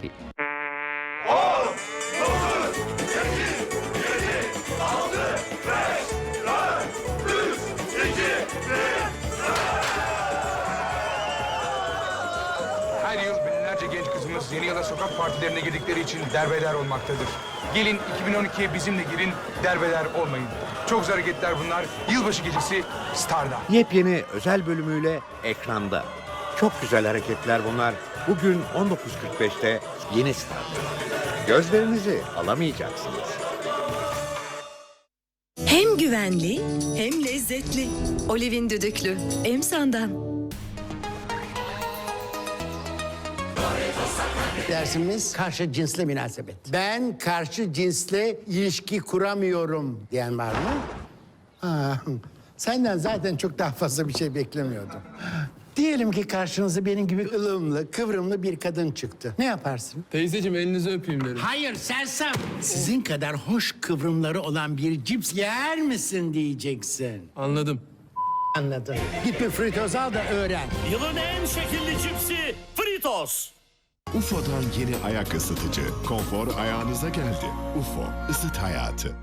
Her yıl binlerce genç kızımız yeni yıla sokak partilerine girdikleri için derbeder olmaktadır. Gelin 2012'ye bizimle girin, derbeder olmayın. Çok hareketler bunlar. Yılbaşı gecesi Star'da. Yepyeni özel bölümüyle ekranda. Çok güzel hareketler bunlar. Bugün 19.45'te yeni Star'da. Gözlerinizi alamayacaksınız. Hem güvenli hem lezzetli. Olivin düdüklü. Emsan'dan. Dersimiz karşı cinsle münasebet. Ben karşı cinsle ilişki kuramıyorum diyen var mı? Ha, senden zaten çok daha fazla bir şey beklemiyordum. Diyelim ki karşınıza benim gibi ılımlı, kıvrımlı bir kadın çıktı. Ne yaparsın? Teyzeciğim elinizi öpeyim derim. Hayır sersem. Sizin kadar hoş kıvrımları olan bir cips yer misin diyeceksin. Anladım. Anladım. Git bir fritoz al da öğren. Yılın en şekilli cipsi Fritos. UFO'dan yeni ayak ısıtıcı. Konfor ayağınıza geldi. UFO ısıt hayatı.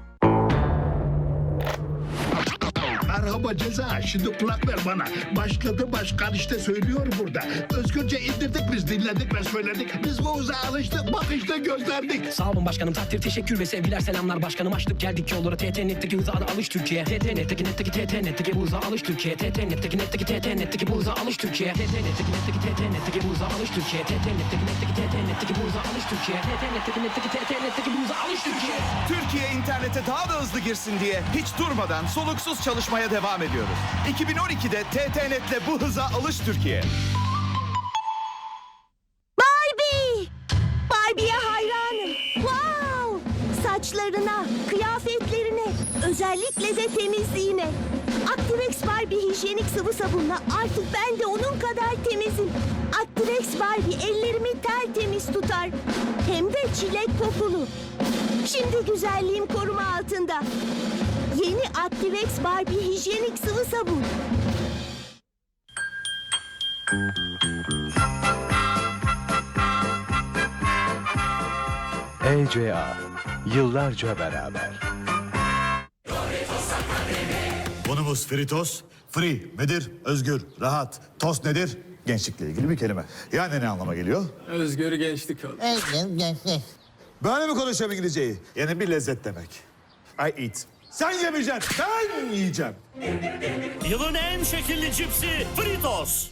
Merhaba ceza. Şimdi kulak ver bana. Başladı başkan işte söylüyor burada. Özgürce indirdik biz dinledik ve söyledik. Biz bu uza alıştık bak işte gösterdik. Sağ olun başkanım takdir teşekkür ve sevgiler selamlar başkanım açtık geldik yollara TT netteki hıza alış Türkiye TT netteki netteki TT netteki bu hıza alış Türkiye TT netteki netteki TT netteki bu hıza alış Türkiye TT netteki netteki TT netteki bu hıza alış Türkiye TT netteki netteki TT netteki bu hıza alış Türkiye TT netteki netteki TT netteki bu hıza alış Türkiye Türkiye internete daha da hızlı girsin diye hiç durmadan soluksuz çalışmaya devam ediyoruz. 2012'de TTNet'le bu hıza alış Türkiye. Barbie! Barbie'ye hayranım. Wow! Saçlarına, kıyafetlerine, özellikle de temizliğine. Activex Barbie hijyenik sıvı sabunla artık ben de onun kadar temizim. Activex Barbie ellerimi tertemiz tutar. Hem de çilek kokulu. Şimdi güzelliğim koruma altında. Yeni Activex Barbie hijyenik sıvı sabun. ECA yıllarca beraber. Konumuz fritos. Free nedir? Özgür, rahat. Tost nedir? Gençlikle ilgili bir kelime. Yani ne anlama geliyor? Özgür gençlik ol. Böyle mi konuşacağım İngilizceyi? Yani bir lezzet demek. I eat. Sen yemeyeceksin, ben yiyeceğim. Yılın en şekilli cipsi Fritos.